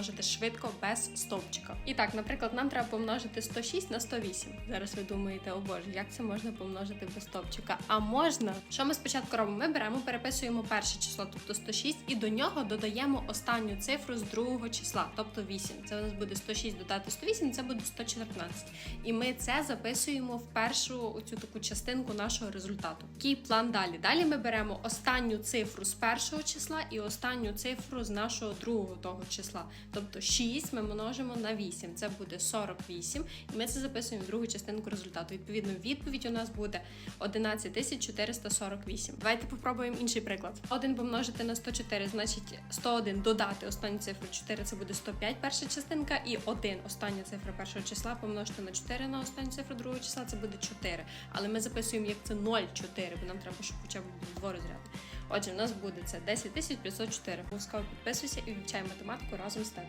помножити швидко без стовпчика. І так, наприклад, нам треба помножити 106 на 108. Зараз ви думаєте, о боже, як це можна помножити без стовпчика? А можна. Що ми спочатку робимо? Ми беремо, переписуємо перше число, тобто 106, і до нього додаємо останню цифру з другого числа, тобто 8. Це у нас буде 106 додати 108, це буде 114. І ми це записуємо в першу оцю таку частинку нашого результату. Який план далі? Далі ми беремо останню цифру з першого числа і останню цифру з нашого другого того числа. Тобто 6 ми множимо на 8, це буде 48, і ми це записуємо в другу частинку результату. Відповідно, відповідь у нас буде 11448. Давайте попробуємо інший приклад. 1 помножити на 104, значить 101 додати останню цифру 4, це буде 105 перша частинка, і 1 остання цифра першого числа помножити на 4 на останню цифру другого числа, це буде 4. Але ми записуємо як це 0,4, бо нам треба, щоб хоча б було дворозряд. Отже, у нас буде це 10504. Обов'язково підписуйся і вивчай математику разом з тебе.